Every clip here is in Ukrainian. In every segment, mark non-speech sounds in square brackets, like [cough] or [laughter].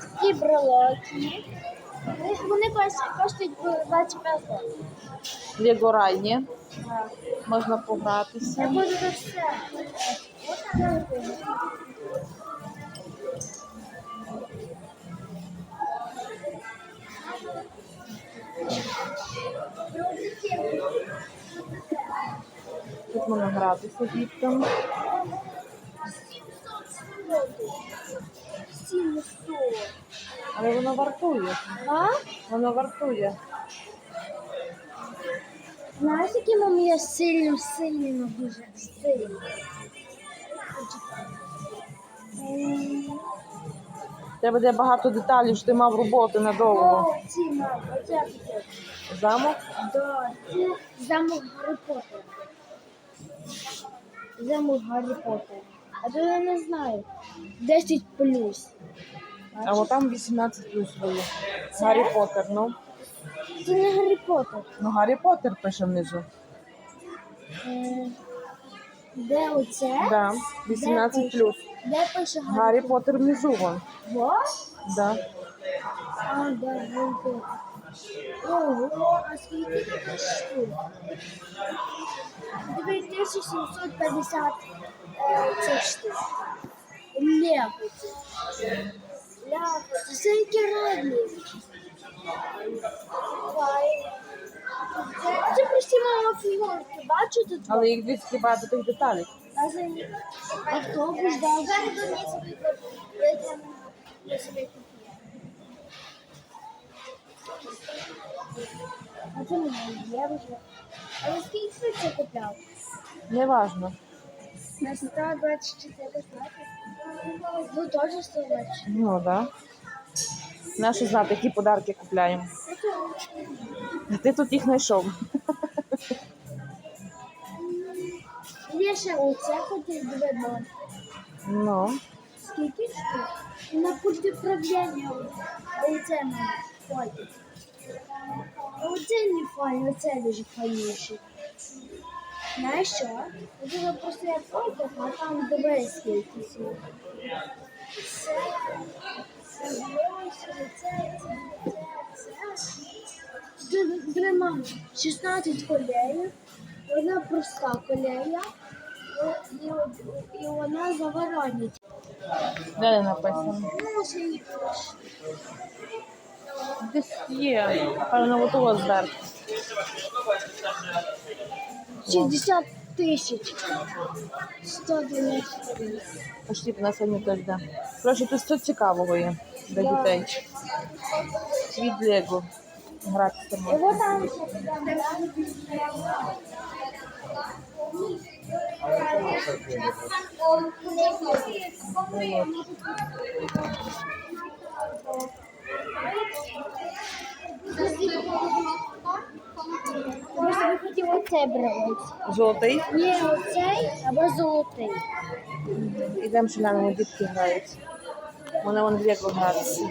Такі брелоки. Вони, коштують по 25 років. Лего райні. Можна погратися. Я буду за все. Тут можна гратися діткам. 700. Але воно вартує. А? Воно вартує. Знаєш, які мам я сильно, сильно, дуже сильно. Тебе буде багато деталей, що ти мав роботи надовго. О, ці мам, оце таке. Замок? Да, це замок Гаррі Поттера. Замок Гаррі Поттера. А то я не знаю. 10 плюс. А от там 18 плюс є. Гаррі Поттер, ну. Це не Гаррі Поттер. Ну, Гаррі Поттер пише внизу. Е, Де оце? Да, 18 плюс. Де пише Гаррі? Гаррі Поттер внизу вон. Во? Да. А, да, Гаррі Поттер. Ого, а скільки тут штук? Диви, 1750 е, цих штук. Ляпоті. Ляпоті. Це які радні. Це, прості мама фігурки. Бачу тут? Але їх дві багато тих деталей. А за автобус, да. Зараз до собі купив. Я собі купила. А це не є вже. Але скільки ви це купляв? Неважно. На 124 знати. Ви теж 124. Ну, да. Наші знати, які подарки купляємо. А ти тут їх знайшов. Є ще оце хотів видно. Ну. Скільки штук? На пульті управління. Оце мене ходить. Оце не файно, оце дуже файніше. Знаєш що? Оце просто як фото, а там скільки всього. Це, це, дивися, це, це, це, це. Д- Дима, 16 колеїв, одна проста колея, і, вона заворонить. Не написано? Ну, ще й Десь є. Певно, от того зверху. 60 тисяч. 190 Почти на сьогодні теж йде. Коротше, тут все цікавого є для Да. дітей. Світ Лего. Гратися можна. вот там Може, оцей брати? Золотий. Ні, оцей або золотий. Ідемо ще глянемо, дітки грають. Вони вон в Лего граються.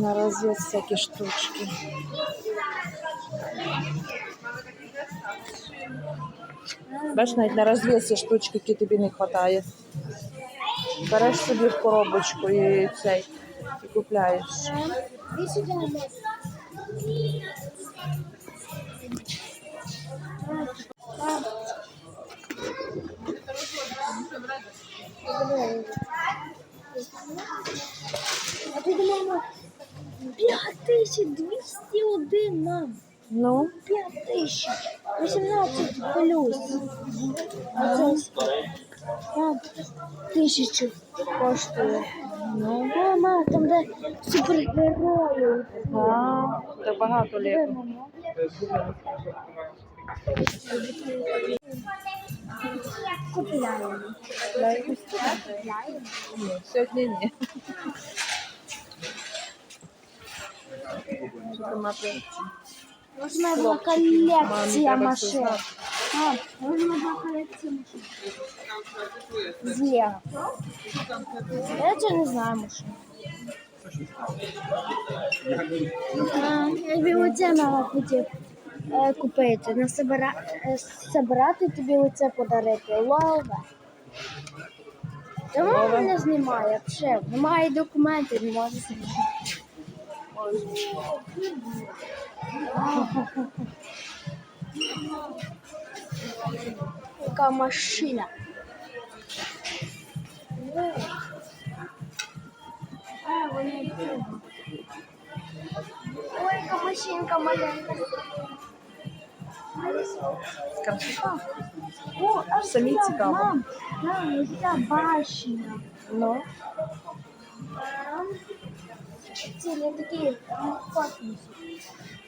На розв'яз всякі штучки. Бачиш, навіть на розв'язі штучки, які тобі не вистачає. Береш собі в коробочку і цей і купляєш. А ти думаємо, 5201 нам. Ну, 5 тисяч. 18 плюс. А це А, тисячу коштує. Ну, мама, там де супергерої. а, це багато лего. Купляємо. Купляємо. Ні, сьогодні ні. Можна була колекція машин. А, можна була колекція машин. З Лего. Я це не знаю машин. Я б оце мама хотів. купити, на е, тобі оце подарити. Лове. Та мене знімає, взагалі. Немає документів, не може собі. [laughs] Яка машина. А, вони Ой, яка машинка маленька. Красота. О, а Самі що, цікаво. Мам, мам, ось ця башня. Ну, Там Ці не такі ну, в космосі.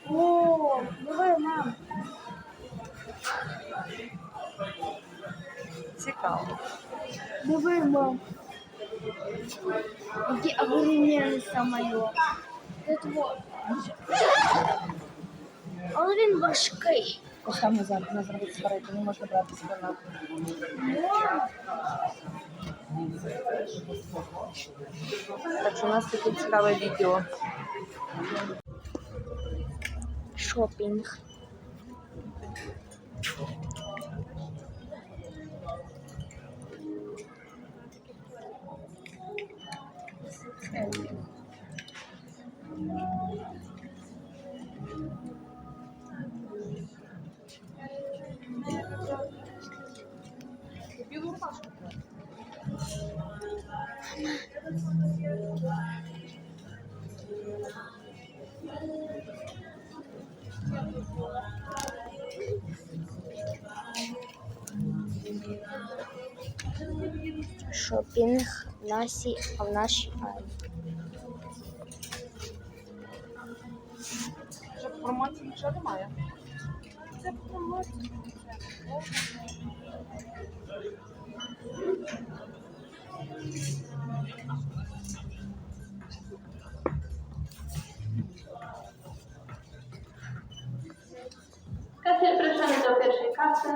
О, диви, мам. Цікаво. Диви, мам. Який огроменний самоліт. Це вот. Але він важкий. Ось там назад, не зробити зберегти, не можна брати спинати. Так що у нас таке цікаве відео. Шопінг. Шопінг в нашій, в нашій армії. Вже промоції нічого немає. Це промоція. Kasy zapraszamy do pierwszej kasy.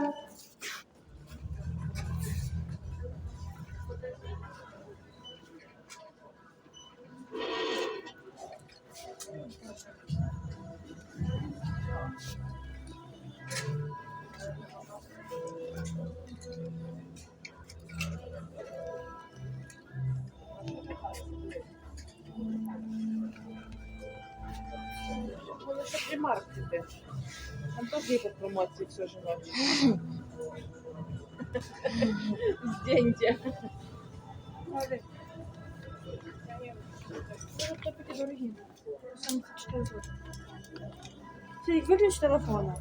Це примаркети. Там теж є по промоції все жіноче. Зденьте. Це їх виключ телефона.